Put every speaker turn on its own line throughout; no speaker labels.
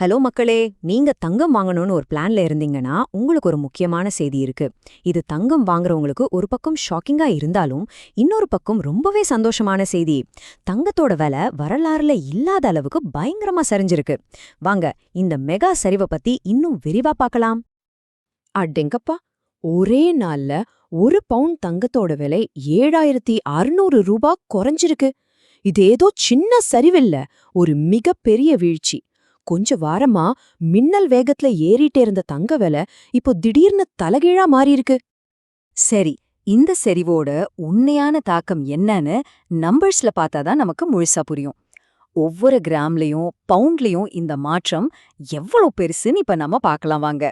Hello மக்களே நீங்க தங்கம் வாங்கணும்னு ஒரு பிளான்ல இருந்தீங்கன்னா உங்களுக்கு ஒரு முக்கியமான செய்தி இருக்கு. இது தங்கம் வாங்குறவங்களுக்கு ஒரு பக்கம் ஷாக்கிங்கா இருந்தாலும் இன்னொரு பக்கம் ரொம்பவே சந்தோஷமான செய்தி. தங்கத்தோட விலை வரலாறுல இல்லாத அளவுக்கு பயங்கரமா சரிஞ்சிருக்கு. வாங்க இந்த மெகா சரிவை பத்தி இன்னும் விரிவா பார்க்கலாம்.
அடெங்கப்பா! ஒரே நாள்ல ஒரு பவுண்ட் தங்கத்தோட விலை ஏழாயிரத்தி அறுநூறு ரூபா குறைஞ்சிருக்கு. இது ஏதோ சின்ன சரிவில்ல ஒரு மிகப்பெரிய வீழ்ச்சி. கொஞ்ச வாரமா மின்னல் வேகத்துல ஏறிட்டே இருந்த தங்க விலை இப்போ திடீர்னு தலகீழா மாறியிருக்கு.
சரி இந்த செறிவோட உண்மையான தாக்கம் என்னன்னு நம்பர்ஸ்ல பார்த்தாதான் நமக்கு முழுசா புரியும். ஒவ்வொரு கிராம்லயும் பவுண்ட்லயும் இந்த மாற்றம் எவ்வளவு பெருசுன்னு இப்ப நம்ம பார்க்கலாம் வாங்க.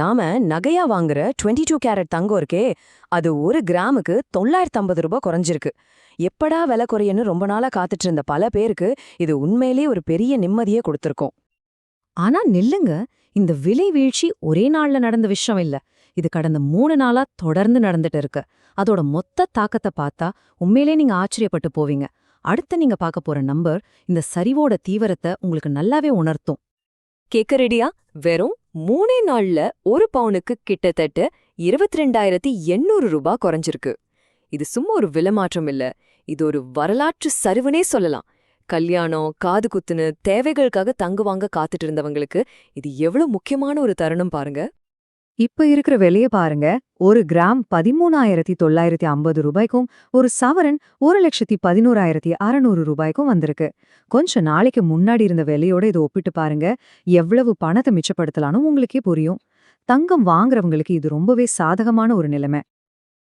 நாம நகையா வாங்குற 22 டூ கேரட் தங்கம் இருக்கே அது ஒரு கிராமுக்கு தொள்ளாயிரத்து ஐம்பது ரூபாய் குறைஞ்சிருக்கு. எப்படா விலை குறையன்னு ரொம்ப நாளா காத்துட்டு இருந்த பல பேருக்கு இது உண்மையிலே ஒரு பெரிய நிம்மதியே கொடுத்துருக்கோம். ஆனா நில்லுங்க இந்த விலை வீழ்ச்சி ஒரே நாள்ல நடந்த விஷயம் இல்ல. இது கடந்த மூணு நாளா தொடர்ந்து நடந்துட்டு இருக்கு. அதோட மொத்த தாக்கத்தை பார்த்தா உண்மையிலே நீங்க ஆச்சரியப்பட்டு போவீங்க. அடுத்து நீங்க பார்க்க போற நம்பர் இந்த சரிவோட தீவிரத்தை உங்களுக்கு நல்லாவே உணர்த்தும். கேக்க ரெடியா வெறும் மூணே நாள்ல ஒரு பவுனுக்கு கிட்டத்தட்ட இருபத்தி ரெண்டாயிரத்தி எண்ணூறு ரூபாய் குறைஞ்சிருக்கு. இது சும்மா ஒரு விலை மாற்றம் இல்ல. இது ஒரு வரலாற்று சரிவுனே சொல்லலாம். கல்யாணம் காது குத்துன்னு தேவைகளுக்காக தங்குவாங்க காத்துட்டு இருந்தவங்களுக்கு இது எவ்வளவு முக்கியமான ஒரு தருணம் பாருங்க.
இப்ப இருக்கிற விலைய பாருங்க. ஒரு கிராம் பதிமூணாயிரத்தி தொள்ளாயிரத்தி ஐம்பது ரூபாய்க்கும் ஒரு சவரன் ஒரு லட்சத்தி பதினோராயிரத்தி அறநூறு ரூபாய்க்கும் வந்திருக்கு. கொஞ்ச நாளைக்கு முன்னாடி இருந்த விலையோட இதை ஒப்பிட்டு பாருங்க. எவ்வளவு பணத்தை மிச்சப்படுத்தலாம்னு உங்களுக்கே புரியும். தங்கம் வாங்குறவங்களுக்கு இது ரொம்பவே சாதகமான ஒரு நிலைமை.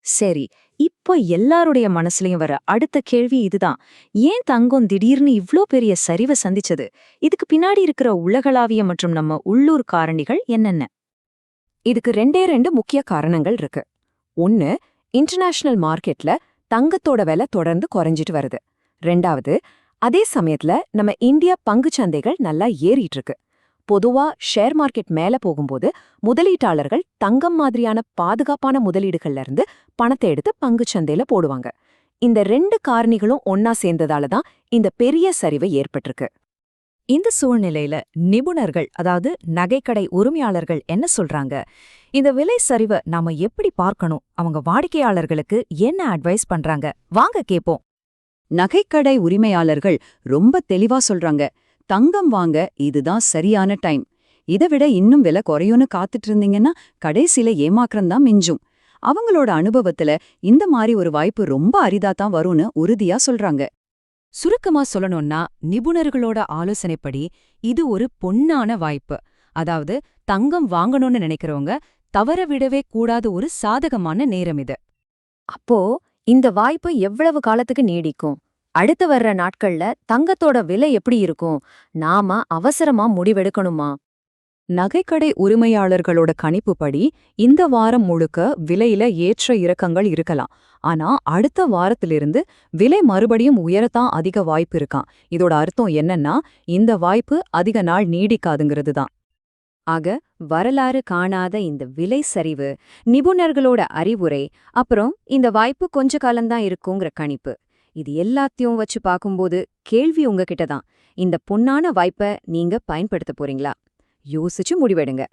சரி இப்போ எல்லாருடைய மனசுலயும் வர அடுத்த கேள்வி இதுதான். ஏன் தங்கம் திடீர்னு இவ்ளோ பெரிய சரிவை சந்திச்சது? இதுக்கு பின்னாடி இருக்கிற உலகளாவிய மற்றும் நம்ம உள்ளூர் காரணிகள் என்னென்ன? இதுக்கு ரெண்டே ரெண்டு முக்கிய காரணங்கள் இருக்கு. ஒன்னு இன்டர்நேஷனல் மார்க்கெட்ல தங்கத்தோட விலை தொடர்ந்து குறைஞ்சிட்டு வருது. ரெண்டாவது அதே சமயத்துல நம்ம இந்தியா பங்குச் சந்தைகள் நல்லா ஏறிட்டு இருக்கு. பொதுவா ஷேர் மார்க்கெட் மேல போகும்போது முதலீட்டாளர்கள் தங்கம் மாதிரியான பாதுகாப்பான முதலீடுகள்ல இருந்து பணத்தை எடுத்து பங்குச் சந்தையில போடுவாங்க. இந்த ரெண்டு காரணிகளும் ஒன்னா சேர்ந்ததால தான் இந்த பெரிய சரிவு ஏற்பட்டிருக்கு. இந்த சூழ்நிலையில நிபுணர்கள் அதாவது நகைக்கடை உரிமையாளர்கள் என்ன சொல்றாங்க? இந்த விலை சரிவை நாம எப்படி பார்க்கணும்? அவங்க வாடிக்கையாளர்களுக்கு என்ன அட்வைஸ் பண்றாங்க? வாங்க கேப்போம்.
நகைக்கடை உரிமையாளர்கள் ரொம்ப தெளிவா சொல்றாங்க. தங்கம் வாங்க இதுதான் சரியான டைம் இதை விட இன்னும் விலை குறையும்னு காத்துட்டு இருந்தீங்கன்னா கடைசியில ஏமாக்கறம் தான் மிஞ்சும். அவங்களோட அனுபவத்துல இந்த மாதிரி ஒரு வாய்ப்பு ரொம்ப அரிதா தான் வரும்னு உறுதியா சொல்றாங்க.
சுருக்கமா சொல்லணும்னா நிபுணர்களோட ஆலோசனைப்படி இது ஒரு பொன்னான வாய்ப்பு. அதாவது தங்கம் வாங்கணும்னு நினைக்கிறவங்க தவற விடவே கூடாத ஒரு சாதகமான நேரம் இது. அப்போ இந்த வாய்ப்பு எவ்வளவு காலத்துக்கு நீடிக்கும்? அடுத்து வர்ற நாட்கள்ல தங்கத்தோட விலை எப்படி இருக்கும்? நாம அவசரமா முடிவெடுக்கணுமா?
நகைக்கடை உரிமையாளர்களோட கணிப்புப்படி இந்த வாரம் முழுக்க விலையில ஏற்ற இறக்கங்கள் இருக்கலாம். ஆனா அடுத்த வாரத்திலிருந்து விலை மறுபடியும் உயரத்தான் அதிக வாய்ப்பு இருக்காம். இதோட அர்த்தம் என்னன்னா இந்த வாய்ப்பு அதிக நாள் நீடிக்காதுங்கிறது தான்
ஆக வரலாறு காணாத இந்த விலை சரிவு நிபுணர்களோட அறிவுரை அப்புறம் இந்த வாய்ப்பு கொஞ்ச காலம்தான் இருக்குங்கிற கணிப்பு. இது எல்லாத்தையும் வச்சு பார்க்கும்போது கேள்வி உங்ககிட்ட தான் இந்த பொன்னான வாய்ப்பை நீங்க பயன்படுத்த போறீங்களா? யோசிச்சு முடிவெடுங்க.